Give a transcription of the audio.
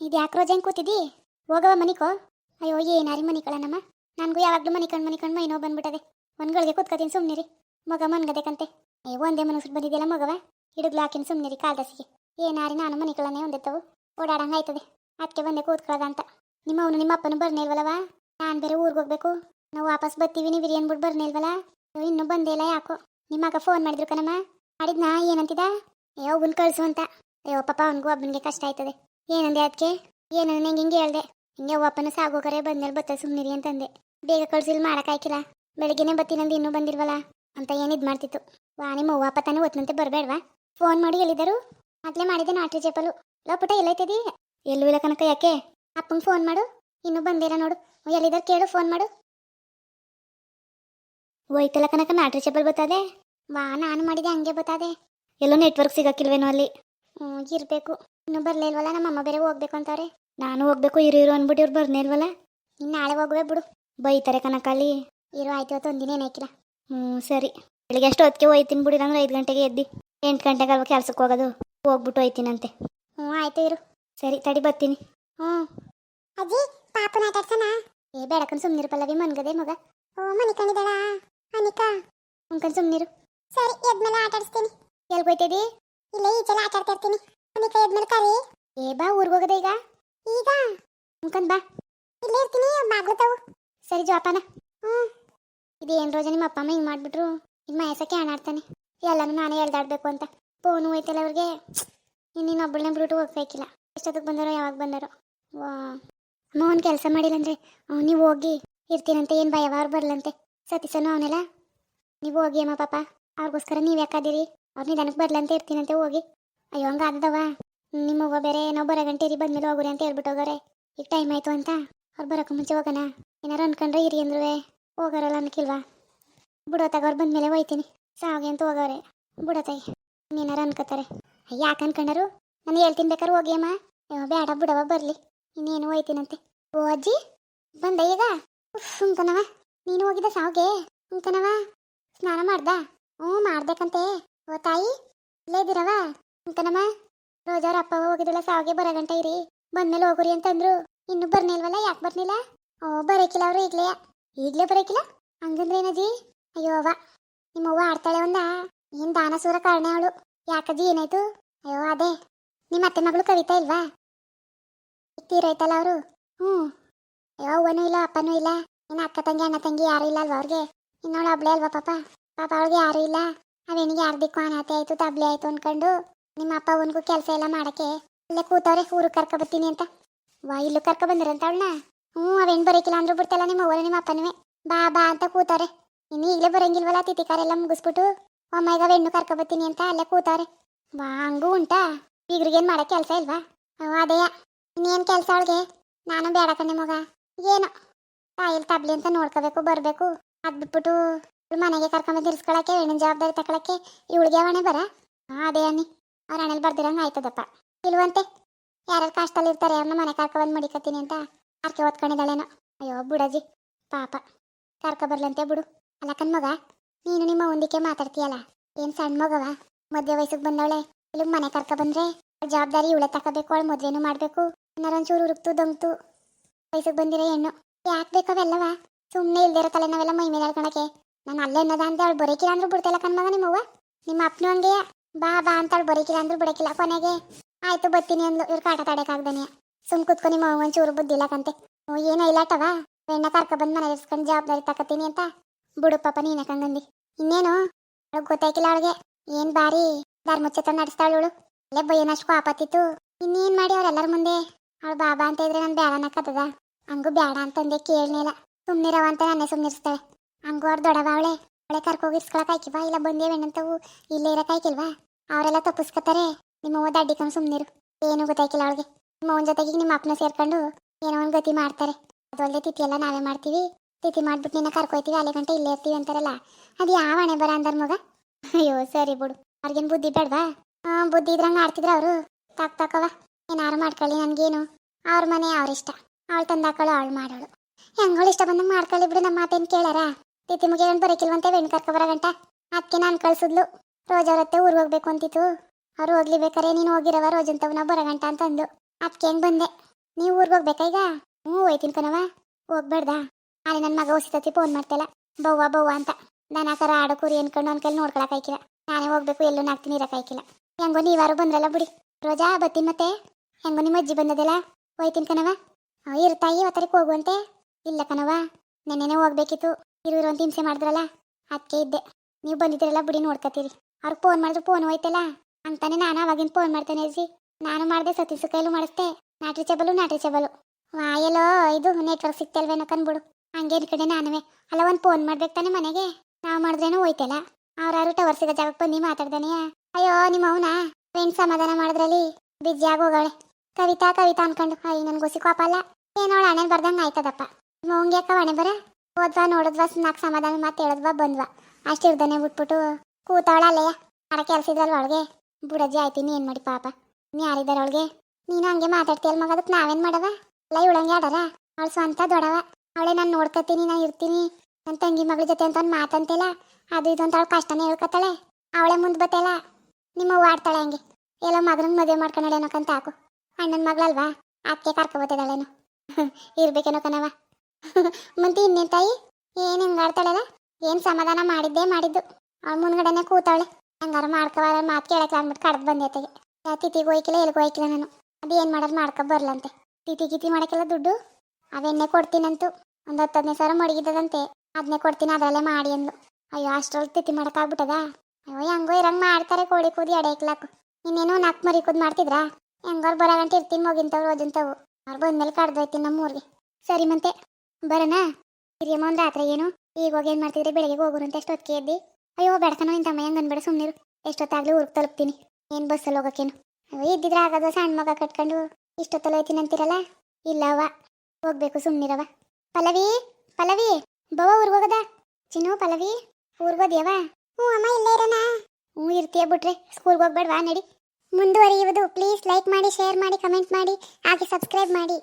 ಇದು ಯಾಕೆ ರೋಜ ಹೆಂಗೆ ಕೂತಿದ್ದಿ ಹೋಗವ ಮನಿಕೋ. ಅಯ್ಯೋ ಏನಾರಿ ಮನಿ ಕಳನಮ್ಮ ನನಗೂ ಯಾವಾಗಲೂ ಮನಿ ಕಣ್ ಮನಿ ಕಣ್ ಮೈನೋ ಬಂದ್ಬಿಟ್ಟದೆ ಒಂದ್ಗಳಿಗೆ ಕೂತ್ಕೋತೀನಿ ಸುಮ್ಮನಿರಿ ಮಗ ಮನ್ಗದಕ್ಕಂತೆ ಏ ಒಂದೇ ಮನಸ್ಸು ಬಂದಿದ್ದಿಲ್ಲ ಮಗವ ಹಿಡುಗ್ಲು ಹಾಕಿನ ಸುಮ್ಮನಿರಿ ಕಾಲ್ದಸಿಗೆ. ಏನಾರಿ ನಾನು ಮನಿ ಕಳನೇ ಒಂದಿತ್ತವು? ಓಡಾಡಂಗೆ ಆಯ್ತದೆ. ಅದಕ್ಕೆ ಬಂದೆ ಕೂತ್ಕೊಳ್ಳೋದ ಅಂತ. ನಿಮ್ಮವನು ನಿಮ್ಮ ಅಪ್ಪನು ಬರ್ನೇ ಇಲ್ವಲ್ಲವ ನಾನು ಬೇರೆ ಊರಿಗೆ ಹೋಗ್ಬೇಕು. ನಾವು ವಾಪಸ್ ಬರ್ತೀವಿ ನೀವು ಇರಿ ಅಂದ್ಬಿಟ್ಟು ಬರ್ನೇ ಇಲ್ವಲ್ಲ? ಅಯ್ಯೋ, ಇನ್ನೂ ಬಂದೇ ಇಲ್ಲ ಯಾಕೋ. ನಿಮ್ಮ ಫೋನ್ ಮಾಡಿದ್ರು ಕಣಮ್ಮ. ಮಾಡಿದ್ನಾ? ಏನಂತಿದ ಏ ಒಬ್ಬನ ಕಳಿಸು ಅಂತ. ಅಯ್ಯೋ ಪಾಪ ಅವನಿಗೂ ಒಬ್ಬನಿಗೆ ಕಷ್ಟ ಆಯ್ತದೆ. ಏನಂದೆ ಅದಕ್ಕೆ ಏನಂದ್ರೆ ನಂಗೆ ಹಿಂಗೆ ಹೇಳ್ದೆ. ಹಿಂಗೆ ಒಪ್ಪನ ಸಾಗೋಕರೆ ಬಂದ್ಮೇಲೆ ಬತ್ತ ಸುಮ್ಮನಿರಿ ಅಂತಂದೆ. ಬೇಗ ಕಳ್ಸಿಲ್ ಮಾಡೋಕ್ಕಾಯ್ಕಿಲ್ಲ ಬೆಳಗ್ಗೆನೆ ಬತ್ತಿನಂದು ಇನ್ನೂ ಬಂದಿಲ್ವಲ್ಲ ಅಂತ ಏನು ಇದು ಮಾಡ್ತಿತ್ತು. ವಾ, ನಿಮ್ಮ ಅವ್ವ ತಾನೇ ಒತ್ತನಂತೆ ಬರಬೇಡ್ವಾ ಫೋನ್ ಮಾಡಿ ಎಲ್ಲಿದ್ದರು? ಮೊದಲೇ ಮಾಡಿದ್ದೆ ನಾಟ್ರಿ ಚೇಪಲು ಲೋ ಪುಟ ಎಲ್ಲೈತದಿ? ಎಲ್ಲೂ ಇಲ್ಲ ಕನಕ ಯಾಕೆ? ಅಪ್ಪಂಗೆ ಫೋನ್ ಮಾಡು. ಇನ್ನೂ ಬಂದಿಲ್ಲ ನೋಡು. ಎಲ್ಲಿದ್ದಾರೆ ಕೇಳು, ಫೋನ್ ಮಾಡು. ಹೋಯ್ತಲ್ಲ ಕನಕ ನಾಟ್ರಿ ಚೇಪಲ್ ಬತ್ತದೆ? ವಾ, ನಾನು ಮಾಡಿದೆ, ಹಂಗೆ ಬತ್ತಾದೆ. ಎಲ್ಲೋ ನೆಟ್ವರ್ಕ್ ಸಿಗಕ್ಕಿಲ್ವೇನೋ ಅಲ್ಲಿ. ಇರಬೇಕು. ಇನ್ನೂ ಬರಲೇ ಇಲ್ವಲ್ಲ? ನಮ್ಮ ಅಮ್ಮ ಬೇರೆ ಹೋಗ್ಬೇಕು ಅಂತಾರೆ ನಾನು ಹೋಗ್ಬೇಕು, ಇರು ಇರು ಅಂದ್ಬಿಟ್ಟು ಇವ್ರು ಬರ್ನೇ ಇಲ್ವಲ್ಲ? ಇನ್ನು ನಾಳೆ ಹೋಗುವೆ ಬಿಡು. ಬೈತಾರೆ ಕನಕ ಅಲ್ಲಿ ಇರು, ಆಯ್ತು, ಇವತ್ತು ಒಂದಿನ ಏನಾಯ್ಕಿಲ್ಲ ಹ್ಞೂ, ಸರಿ. ಬೆಳಿಗ್ಗೆ ಅಷ್ಟು ಹೊತ್ತಿಗೆ ಹೋಯ್ತೀನಿ ಬಿಡಿ ಅಂದ್ರೆ ಐದು ಗಂಟೆಗೆ ಎದ್ದು. ಎಂಟು ಗಂಟೆಗೆ ಅಲ್ವ ಕೆಲ್ಸಕ್ಕೆ ಹೋಗೋದು? ಹೋಗ್ಬಿಟ್ಟು ಹೋಯ್ತೀನಂತೆ ಹ್ಞೂ, ಆಯ್ತು, ಇರು. ಸರಿ, ತಡಿ, ಬರ್ತೀನಿ. ಹ್ಞೂ. ಅಜ್ಜಿ, ಪಾಪನ ಆಟಾಡ್ಸಣ ಏ ಬೇಡಕನ್ ಸುಮ್ಮನಿರು ಪಲ್ಲವಿ, ಮನ್ಗದೆ ಮಗ. ಓ ಮನಿಕಣಿದಳ ಅನಿಕಾ. ಅನ್ಕನ್ ಸುಮ್ಮನಿರು ಸರಿ, ಎದ್ಮೇಲೆ ಆಟಾಡಿಸ್ತೀನಿ. ಎಲ್ಲಿ ಈ ಇಲ್ಲೇ ಆಟ ಆಡ್ತಾ ಇರ್ತೀನಿ. ಕೈ ಕರಿ ಏ ಬಾ ಊರಿಗೆ ಹೋಗದೆ ಈಗ. ಈಗ? ಉಂಕನ್ ಬಾ. ಇಲ್ಲೇ ಇರ್ತೀನಿ ಬಾಗ್ಲು ತಾವು ಸರಿ ಜೋಪಾನ ಹ್ಞೂ ಇದೇನು ರೋಜ ನಿಮ್ಮ ಅಪ್ಪ ಅಮ್ಮ ಹಿಂಗೆ ಮಾಡಿಬಿಟ್ರು? ನಿಮ್ಮ ಮಯಸಕ್ಕೆ ಆಡ್ತಾನೆ ಎಲ್ಲನೂ ನಾನೇ ಎಳ್ದಾಡ್ಬೇಕು ಅಂತ. ಫೋನು ಹೋಯ್ತಲ್ಲ ಅವ್ರಿಗೆ. ಇನ್ನೇನು ಒಬ್ಬಳನ್ನ ಬಿಟ್ಟು ಹೋಗ್ಬೇಕಿಲ್ಲ. ಎಷ್ಟೊತ್ತಿಗೆ ಬಂದಾರೋ ಯಾವಾಗ ಬಂದಾರೋ. ವಾ. ಅಮ್ಮ ಅವ್ನು ಕೆಲಸ ಮಾಡಿಲ್ಲ ಅಂದರೆ ನೀವು ಹೋಗಿ ಇರ್ತೀನಂತೆ ಏನು ಭಯವ ಅವ್ರು ಬರಲಂತೆ. ಸತೀಸನು ಅವನೆಲ್ಲ? ನೀವು ಹೋಗಿ ಅಮ್ಮ ಪಾಪ. ಅವ್ರಿಗೋಸ್ಕರ ನೀವು ಯಾಕಾದಿರಿ ಅವ್ರು ದನಕ್ಕೆ ಬರ್ಲಂತ ಇರ್ತೀನಂತೆ, ಹೋಗಿ. ಅಯ್ಯೋ, ಹಂಗ ಆದದವ. ನಿಮ್ಮ ಬೇರೆ ನಾವು ಬರೋ ಗಂಟೆ ರೀ ಬಂದ್ಮೇಲೆ ಹೋಗ್ರಿ ಅಂತ ಹೇಳ್ಬಿಟ್ಟು ಹೋಗೋರೆ ಈಗ ಟೈಮ್ ಆಯ್ತು ಅಂತ. ಅವ್ರು ಬರೋಕೆ ಮುಂಚೆ ಹೋಗೋಣ. ಏನಾರು ಅನ್ಕೊಂಡ್ರೆ ಇರಿ ಅಂದ್ರೂ ಹೋಗೋರಲ್ಲ ಅನ್ಕಿಲ್ವಾ? ಬಿಡೋತಾಗ ಅವ್ರು ಬಂದ್ಮೇಲೆ ಹೋಯ್ತೀನಿ. ಸಾವ್ಗೆ ಅಂತ ಹೋಗೋರೆ ಬಿಡೋತಾಯಿ ಇನ್ನೇನಾರು ಅನ್ಕೋತಾರೆ. ಯಾಕೆ ಅನ್ಕೊಂಡರು? ನಾನು ಹೇಳ್ತೀನಿ ಬೇಕಾದ್ರೆ ಹೋಗಿ ಅಮ್ಮ. ಅಯ್ಯೋ ಬೇಡ ಬಿಡವ ಬರಲಿ. ಇನ್ನೇನು ಹೋಯ್ತೀನಂತೆ. ಓ, ಅಜ್ಜಿ, ಬಂದ ಈಗ? ಉಂಕನವ. ನೀನು ಹೋಗಿದ್ದ ಸಾವ್ಗೆ? ಉಂಕನವ, ಸ್ನಾನ ಮಾಡ್ದ? ಹ್ಞೂ, ಮಾಡ್ಬೇಕಂತೆ. ಓ ತಾಯಿ ಇಲ್ಲೇದಿರವ ಇದ್ದೀರವ ಉಂಕನಮ್ಮ ರೋಜಾರ ಅಪ್ಪ ಹೋಗಿದ್ದಲ್ಲ ಸಾವಿಗೆ ಬರೋ ಗಂಟ ಇರಿ. ಬಂದ್ಮೇಲೆ ಹೋಗುರಿ ಅಂತಂದ್ರು. ಇನ್ನು ಬರ್ನಿಲ್ವಲ್ಲ, ಯಾಕೆ ಬರ್ನಿಲ್ಲ? ಓ, ಬರೋಕಿಲ್ಲ ಅವರು ಈಗಲೇ. ಈಗಲೇ ಬರೋಕಿಲ್ಲ? ಹಂಗಂದ್ರೆ ಏನಜ್ಜಿ? ಅಯ್ಯೋ, ಅವ್ವ. ನಿಮ್ಮ ಅವ್ವ ಆಡ್ತಾಳೆ ಒಂದ. ಏನು ದಾನ ಸೂರ ಕಾರಣ ಅವಳು. ಯಾಕಜ್ಜಿ, ಏನಾಯ್ತು? ಅಯ್ಯೋ, ಅದೇ. ನಿಮ್ಮ ಅತ್ತೆ ಮಗಳು ಕವಿತಾ ಇಲ್ವಾ? ತೀರೈತಲ್ಲ ಅವರು? ಹ್ಞೂ. ಅಯ್ಯೋ, ಅವ್ವನೂ ಇಲ್ಲ, ಅಪ್ಪನೂ ಇಲ್ಲ. ಇನ್ನು ಅಕ್ಕ ತಂಗಿ, ಅಣ್ಣ ತಂಗಿ ಯಾರು ಇಲ್ಲ ಅಲ್ವಾ ಅವ್ರಿಗೆ? ಇನ್ನವಳು ಒಬ್ಳೆ ಅಲ್ವಾ ಪಾಪ? ಪಾಪ ಅವ್ರಿಗೆ ಯಾರು ಇಲ್ಲ. ಅವೇನಿಗೆ ಯಾರ್ದಿಕ್ಕೂ ಅನಾಥೆ ಆಯ್ತು, ತಬ್ಲಿ ಆಯ್ತು ಅನ್ಕೊಂಡು ನಿಮ್ಮ ಅಪ್ಪ ಅವನಿಗೂ ಕೆಲಸ ಎಲ್ಲ ಮಾಡಕ್ಕೆ ಇಲ್ಲೇ ಕೂತವ್ರೆ, ಊರಿಗೆ ಕರ್ಕೊ ಬರ್ತೀನಿ ಅಂತ. ವಾ, ಇಲ್ಲೂ ಕರ್ಕೊ ಬಂದಿರಂತ ಅವಳನ್ನ? ಹ್ಞೂ ಅವೇನು ಬರೋಕಿಲ್ಲ ಅಂದ್ರೂ ಬಿಡ್ತಲ್ಲ ನಿಮ್ಮ ಅವ್ವನ ನಿಮ್ಮ ಅಪ್ಪನವೇ. ಬಾ ಬಾ ಅಂತ ಕೂತಾರೆ ಇನ್ನು ಈಗಲೇ ಬರಂಗಿಲ್ವಲ್ಲ ತಿಥಿಕಾರೆಲ್ಲ ಮುಗಿಸ್ಬಿಟ್ಟು? ಅಮ್ಮ, ಈಗ ಹೆಣ್ಣು ಕರ್ಕೊ ಬರ್ತೀನಿ ಅಂತ ಅಲ್ಲೇ ಕೂತಾರೆ ಬಾ ಹಂಗೂ ಉಂಟಾ? ಈಗ್ರಿಗೇನು ಮಾಡೋ ಕೆಲಸ ಇಲ್ವಾ? ಅವ ಅದೇಯ ಇನ್ನೇನು ಕೆಲಸ ಅವಳಿಗೆ? ನಾನು ಬೇಡ ಕಣ್ಣೆ ಮಗ. ಏನು? ತಾಯಿಲ್ ತಬ್ಲಿ ಅಂತ ನೋಡ್ಕೋಬೇಕು, ಬರಬೇಕು. ಅದು ಬಿಟ್ಬಿಟ್ಟು ಮನೆಗೆ ಕರ್ಕೊಂಬಂದು ಇರಿಸ್ಕೊಳಕ್ಕೆ, ಹೆಣ್ಣಿನ ಜವಾಬ್ದಾರಿ ತಕೊಳಕ್ಕೆ ಇವಳಿಗೆ ಹೊಣೆ ಬರ? ಅದೇ ಅನ್ನಿ. ಅವ್ರ ಹಣೆಲ್ ಬರ್ದಿರಂಗೆ ಆಯ್ತದಪ್ಪ. ಇಲ್ವಂತೆ? ಯಾರ್ಯಾರು ಕಷ್ಟದಲ್ಲಿ ಇರ್ತಾರೆ ಅವ್ರನ್ನ ಮನೆ ಕರ್ಕೊಬಂದು ಮಡಿಕತ್ತೀನಿ ಅಂತ ಆರ್ಕೆ ಓದ್ಕೊಂಡಿದ್ದಾಳೇನೋ ಅಯ್ಯೋ, ಬುಡಜಿ. ಪಾಪ. ಕರ್ಕೊ ಬರ್ಲಂತೆ ಬಿಡು. ಅಲ್ಲ ಮಗ, ನೀನು ನಿಮ್ಮ ಒಂದಿಕೆ ಮಾತಾಡ್ತೀಯಲ್ಲ? ಏನ್ ಸಣ್ಣ ಮಗವ? ಮದುವೆ ವಯಸ್ಸಿಗೆ ಬಂದವಳೆ. ಇಲ್ಲಿ ಮನೆ ಕರ್ಕೊ ಬಂದ್ರೆ ಜವಾಬ್ದಾರಿ ಇವಳೆ ತಕೋಬೇಕು, ಅವಳು ಮದ್ವೆನೂ ಮಾಡಬೇಕು. ಏನಾರೊಂಚೂರು ಉರುಕ್ತು ದೊಂಗ್ತು ವಯಸ್ಸಿಗೆ ಬಂದಿರೋ ಹೆಣ್ಣು. ಯಾಕೆ ಬೇಕು ಅವೆಲ್ಲವ? ಸುಮ್ಮನೆ ಇಲ್ದಿರೋ ತಲೆ ನಾವೆಲ್ಲ ಮೈ ಮೇಲೆ ಹೇಳ್ಕೊಳಕ್ಕೆ ನಾನು ಅಲ್ಲೇ ಅನ್ನೋದ ಅಂದೆ ಅವಳು ಬರೋಕಿಲ್ಲ ಅಂದ್ರೂ ಬಿಡ್ತಿಲ್ಲ ಕಣ್ಮಗ ನಿಮ್ಮವ್ವ. ನಿಮ್ಮ ಅಪ್ಪನೂ ಹಂಗೆ ಬಾ ಬಾ ಅಂತ ಅವಳು ಬರೋಕಿಲ್ಲ ಅಂದ್ರೂ ಬಿಡಕಿಲ್ಲ ಕೊನೆಗೆ. ಆಯ್ತು ಬರ್ತೀನಿ ಅಂದ್ಲು. ಇವ್ರು ಕಾಟ ತಡೆಕಾಗ್ದಾನೆ ಸುಮ್ ಕುತ್ಕೊ ನಿಮ್ಮ ಅವ್ವ, ಒಂಚೂರು ಬುದ್ಧಿ ಇಲ್ಲ ಕಂತೆ. ಓ, ಏನೋ ಇಲ್ಲಾಟವ? ಎಣ್ಣ ಕರ್ಕ ಬಂದು ಮನೆ ಇರ್ಸ್ಕೊಂಡು ಜವಾಬ್ದಾರಿ ತಕತೀನಿ ಅಂತ. ಬಿಡು ಪಾಪ ನೀನೆ ಕಂಗಂದಿ ಇನ್ನೇನು? ಅವಳಿಗೆ ಗೊತ್ತಾಯ್ಕಿಲ್ಲ ಅವಳಿಗೆ. ಏನ್ ಬಾರಿ? ಧರ್ಮೋಚ್ಚತ ನಡೆಸ್ತಾಳು ಅಲ್ಲೇ ಬಯ್ಯನಷ್ಟು ಆಪತ್ತಿತ್ತು ಇನ್ನೇನು ಮಾಡಿ ಅವ್ರೆಲ್ಲರ ಮುಂದೆ? ಅವಳು ಬಾಬಾ ಅಂತ ಇದ್ರೆ ನಾನು ಬೇಡ ಅನ್ನಕತ್ತದ ಹಂಗೂ ಬೇಡ ಅಂತಂದೆ ಕೇಳಲಿಲ್ಲ ಸುಮ್ನಿರವ ಅಂತ ನಾನೇ ಸುಮ್ನಿರ್ಸ್ತಾಳೆ ಹಂಗೂ ಅವ್ರು ದೊಡವ ಅವಳೆ ಅವಳೆ ಆಯ್ಕಿವಾ ಇಲ್ಲ ಬಂದೇವೇನಂತವು ಇಲ್ಲೇ ಇರಕ್ ಆಯ್ಕಿಲ್ವಾ ಅವರೆಲ್ಲ ತಪ್ಪಿಸ್ಕೊತಾರೆ ನಿಮ್ಮ ಅವ್ವ ದಡ್ಡಿಕೊಂಡು ಸುಮ್ನಿರು. ಏನು ಗೊತ್ತಾಯ್ಕಿಲ್ಲ ಅವಳಿಗೆ. ನಿಮ್ಮ ಅವನ ಜೊತೆಗೆ ನಿಮ್ಮ ಅಪ್ಪನ ಸೇರ್ಕೊಂಡು ಏನೋ ಒಂದು ಗತಿ ಮಾಡ್ತಾರೆ. ಅದೊಳ್ಳೆ ತಿಥಿ ಎಲ್ಲ ನಾವೇ ಮಾಡ್ತೀವಿ. ತಿಥಿ ಮಾಡ್ಬಿಟ್ಟು ನಿನ್ನ ಕರ್ಕೊಯ್ತೀವಿ ಅಲ್ಲಿ ಗಂಟೆ ಇಲ್ಲೇ ಇರ್ತೀವಿ ಅಂತಾರಲ್ಲ. ಅದು ಯಾವ ಹಣೆ ಬರ ಅಂದರ್ ಮಗ? ಅಯ್ಯೋ, ಸರಿ ಬಿಡು. ಅವ್ರಿಗೇನು ಬುದ್ಧಿ ಬೇಡವಾ? ಹಾಂ, ಬುದ್ಧಿ ಇದ್ರಂಗೆ ಆಡ್ತಿದ್ರ ಅವರು. ತಾಕ್ ತಾಕವ ಏನಾರು ಮಾಡ್ಕೊಳ್ಳಿ ನನಗೇನು. ಅವ್ರ ಮನೆ ಅವ್ರ ಇಷ್ಟ. ಅವಳು ತಂದಾಕೊಳ್ಳು ಅವಳು ಮಾಡೋಳು. ಹೆಂಗಳು ಇಷ್ಟ ಬಂದಂಗೆ ಮಾಡ್ಕೊಳ್ಳಿ ಬಿಡು ನಮ್ಮ ಮಾತೇನು ಕೇಳಾರ? ತಿಥಿ ಮುಗಿಯೋನ್ ಬರಕಿಲ್ವಂತೆ ಬೆಣ್ಣು ಕರ್ಕೊ ಬರ ಗಂಟ ಅದಕ್ಕೆ ನಾನು ಕಳ್ಸಿದ್ಲು. ರೋಜವ್ರತ್ತೆ ಊರಿಗೆ ಹೋಗ್ಬೇಕು ಅಂತಿತ್ತು. ಅವ್ರು ಹೋಗ್ಲಿ ಬೇಕಾರೆ ನೀನು ಹೋಗಿರವ ರೋಜಂತವ್ ನಾವು ಬರಗಂಟ ಅಂತಂದು ಅದಕ್ಕೆ ಹೆಂಗೆ ಬಂದೆ? ನೀವು ಊರಿಗೆ ಹೋಗ್ಬೇಕಾ ಈಗ? ಹ್ಞೂ, ಹೋಯ್ತೀನಿ ಕಣವ ಹೋಗ್ಬೇಡ್ದಾ? ಅಲ್ಲಿ ನನ್ನ ಮಗ ಹೊಸಿತತಿ ಫೋನ್ ಮಾಡ್ತಲ್ಲ ಬವ್ವ ಬವ್ವ ಅಂತ. ನಾನು ಆಕರ ಆಡು ಕುರಿ ಅನ್ಕೊಂಡು ಅವ್ನ ಕೈಲಿ ನೋಡ್ಕೊಳಕ್ ಆಯ್ಕಿಲ್ಲ. ನಾನೇ ಹೋಗ್ಬೇಕು, ಎಲ್ಲೂ ನಾಕ್ತೀನಿ ಇರಕ್ ಆಯ್ಕಿಲ್ಲ. ಹೆಂಗೋ ನೀವಾರು ಬಂದ್ರಲ್ಲ ಬಿಡಿ. ರೋಜಾ, ಬತ್ತೀನಿ ಮತ್ತೆ. ಹೆಂಗೋ ನಿಮ್ಮ ಅಜ್ಜಿ ಬಂದದಲ್ಲ. ಹೋಯ್ತೀನಿ ಕಣವ ಇರ್ತಾಯಿ ಅವತ್ತರಿಗೆ ಹೋಗುವಂತೆ. ಇಲ್ಲ ಕಣವ ನೆನ್ನೆನೆ ಹೋಗ್ಬೇಕಿತ್ತು. ಇರೋರು ಒಂದು ಹಿಂಸೆ ಮಾಡಿದ್ರಲ್ಲ? ಅದಕ್ಕೆ ಇದ್ದೆ. ನೀವು ಬಂದಿದ್ದೀರಲ್ಲ ಬಿಡಿ ನೋಡ್ಕೊತೀರಿ. ಅವ್ರಿಗೆ ಫೋನ್ ಮಾಡಿದ್ರು ಫೋನ್ ಹೋಯ್ತಲ್ಲ? ಅಂತಾನೆ ನಾನು ಅವಾಗಿಂದ ಫೋನ್ ಮಾಡ್ತೇನೆ ಅಜ್ಜಿ. ನಾನು ಮಾಡಿದೆ ಸತಿ ಕೈಲೂ ಮಾಡಿಸ್ದೆ. ನಾಟ್ರಿ ಚಬಲು ನಾಟ್ರಿ ಚಬಲು. ವಾ ಎಲ್ಲೋ ಇದು ನೆಟ್ವರ್ಕ್ ಸಿಗ್ತಲ್ವೇನೋ ಕನ್ಬಿಡು ಹಂಗೆ ಕಡೆ ನಾನುವೆ. ಅಲ್ಲ ಒಂದು ಫೋನ್ ಮಾಡ್ಬೇಕು ತಾನೆ ಮನೆಗೆ? ನಾವು ಮಾಡಿದ್ರೇನು ಹೋಯ್ತಲ್ಲ? ಅವ್ರಾರು ಟವರ್ ಸಿಗೋ ಜಾಗಕ್ಕೆ ಬಂದು ಮಾತಾಡ್ದಾನೆಯ? ಅಯ್ಯೋ, ನಿಮ್ಮ ಅವನ? ಫ್ರೆಂಡ್ ಸಮಾಧಾನ ಮಾಡಿದ್ರಲ್ಲಿ? ಬಿಜಿ ಆಗಿ ಹೋಗವಳೆ ಕವಿತಾ ಕವಿತಾ ಅನ್ಕೊಂಡು. ಅಯ್ಯ, ನನ್ಗೆ ಗೊಸಿ ಕೋಪ ಅಲ್ಲ. ಏನೋಳ ಹಣೆ ಬರ್ದಂಗೆ ಆಯ್ತದಪ್ಪ. ನಿಮ್ಮ ಅವಂಗೆ ಯಾಕ ಹಣೆ ಬರ? ಹೋದ್ವಾ ನೋಡಿದ್ವಾ ನಾಲ್ಕು ಸಮಾಧಾನ ಮತ್ತೆ ಹೇಳಿದ್ವಾ, ಬಂದ್ವಾ. ಅಷ್ಟು ಇರ್ದನೆ ಬಿಟ್ಬಿಟ್ಟು ಕೂತಾಳಲ್ಲೇ. ಅಡ ಆಡ ಕೆಲಸ ಇದ್ರಲ್ವ ಅವಳಿಗೆ? ಬುಡಜ್ಜಿ ಆಯ್ತೀನಿ ಏನು ಮಾಡಿ ಪಾಪ. ನೀ ಯಾರಿದ್ದಾರ ಅವಳಿಗೆ? ನೀನು ಹಂಗೆ ಮಾತಾಡ್ತೀಯಲ್ ಮಗ ಅದಕ್ಕೆ ನಾವೇನು ಮಾಡವ? ಲೈ ಇವಳಂಗೆ ಆಡರ ಅವಳು ಸ್ವಂತ ದೊಡವ. ಅವಳೆ ನಾನು ನೋಡ್ಕೊತೀನಿ ನಾನು ಇರ್ತೀನಿ. ನನ್ನ ತಂಗಿ ಮಗಳ ಜೊತೆ ಅಂತ ಒಂದು ಅದು ಇದು ಅಂತ ಅವಳು ಕಷ್ಟನೇ ಹೇಳ್ಕೊತಾಳೆ. ಅವಳೆ ಮುಂದೆ ಬತ್ತಲ್ಲ ನಿಮ್ಮ ಆಡ್ತಾಳೆ ಹಂಗೆ. ಎಲ್ಲ ಮಗನ ಮದುವೆ ಮಾಡ್ಕೊಂಡೇನೋಕಂತ ಹಾಕು ಅಣ್ಣನ ಮಗಳಲ್ವಾ? ಅದಕ್ಕೆ ಕರ್ಕೊಬತ್ತಿದ್ದಾಳೇನು ಇರ್ಬೇಕೇನೋ ಕಣವ ಮತ್ತೆ ಇನ್ನೇನ್ ತಾಯಿ? ಏನು ಹಿಂಗೆ ಮಾಡ್ತಾಳಲ್ಲ? ಏನು ಸಮಾಧಾನ ಮಾಡಿದ್ದೇ ಮಾಡಿದ್ದು. ಅವ್ ಮುಂದ್ಗಡೆನೆ ಕೂತಾಳೆ ಹಂಗಾರ ಮಾಡ್ಕೋವಾರ ಮಾತು ಕೇಳಕ್ಕೆ ಅಂದ್ಬಿಟ್ಟು ಕಡ್ದು ಬಂದೈತೆಗೆ ತಿಥಿಗೆ ಹೋಯ್ಕಿಲ್ಲ ಎಲ್ಲಿಗೆ ಹೋಯ್ಕಿಲ್ಲ ನಾನು. ಅದು ಏನು ಮಾಡೋದು ಮಾಡ್ಕೊ ಬರ್ಲಂತೆ. ತಿತಿ ಗಿತಿ ಮಾಡೋಕ್ಕೆಲ್ಲ ದುಡ್ಡು? ಅವೆಣ್ಣೆ ಕೊಡ್ತೀನಂತು. ಒಂದು ಹತ್ತು ಹದಿನೈದು ಸಾವಿರ ಮಡಗಿದ್ದದಂತೆ ಅದನ್ನೇ ಕೊಡ್ತೀನಿ, ಅದರಲ್ಲೇ ಮಾಡಿ ಅಂದ್ಲು. ಅಯ್ಯೋ ಅಷ್ಟ್ರಲ್ಲಿ ತಿಥಿ ಮಾಡೋಕ್ಕಾಗ್ಬಿಟ್ಟದ ಅಯ್ಯೋ, ಹೆಂಗೋ ಇರಂಗೆ ಮಾಡ್ತಾರೆ ಕೋಳಿ ಕೂದಿ ಅಡೇಕ್ಲಾಕು ಇನ್ನೇನೋ ನಾಲ್ಕು ಮರಿ ಕೂದ್ ಮಾಡ್ತಿದ್ರಾ? ಹೆಂಗಾರು ಬರೋ ಇರ್ತೀನಿ, ಮೋಗಿಂತವ್ರು ಓದಿಂತವು ಅವ್ರು ಬಂದ್ಮೇಲೆ ಕಡ್ದೋಯ್ತೀನಿ ನಮ್ಮ ಊರಿಗೆ ಸರಿ ಮತ್ತೆ ಬರೋಣ ಹಿರಿಯಮ್ಮ ಒಂದು ರಾತ್ರಿ ಏನು? ಈಗ ಹೋಗಿ ಏನು ಮಾಡ್ತಿದ್ರೆ? ಬೆಳಗ್ಗೆ ಹೋಗೋರು ಅಂತ ಎಷ್ಟೊತ್ತಿಗೆ ಎದ್ದಿ? ಅಯ್ಯೋ ಬೆಳಕನೋ ಇಂಥ ಮಯ್ಯ ಅನ್ಬೇಡ ಸುಮ್ಮನಿರು ಎಷ್ಟೊತ್ತಾಗಲಿ ಊರಿಗೆ ತಲುಪ್ತೀನಿ. ಏನು ಬಸ್ಸಲ್ಲಿ ಹೋಗೋಕ್ಕೇನು ಅಯ್ಯೋ, ಇದ್ದಿದ್ರೆ ಆಗೋದು, ಸಣ್ಣ ಮಗ ಕಟ್ಕೊಂಡು ಇಷ್ಟೊತ್ತಲ್ಲ ಹೋಯ್ತೀನಿ ಅಂತೀರಲ್ಲ? ಇಲ್ಲವ ಹೋಗ್ಬೇಕು ಸುಮ್ಮನಿರವ ಪಲ್ಲವಿ ಪಲ್ಲವಿ ಬವ ಊರಿಗೆ ಹೋಗದ? ಚಿನ್ನು, ಪಲ್ಲವಿ ಹೋದ್ಯವ ಹ್ಞೂ ಅಮ್ಮ, ಇಲ್ಲೇ ಇರೋಣ. ಹ್ಞೂ, ಇರ್ತೀಯ ಬಿಟ್ರೆ, ಸ್ಕೂಲ್ಗೆ ಹೋಗ್ಬೇಡ್ವಾ, ನಡಿ. ಮುಂದುವರಿಯುವುದು. ಪ್ಲೀಸ್ ಲೈಕ್ ಮಾಡಿ, ಶೇರ್ ಮಾಡಿ, ಕಮೆಂಟ್ ಮಾಡಿ, ಹಾಗೆ ಸಬ್ಸ್ಕ್ರೈಬ್ ಮಾಡಿ.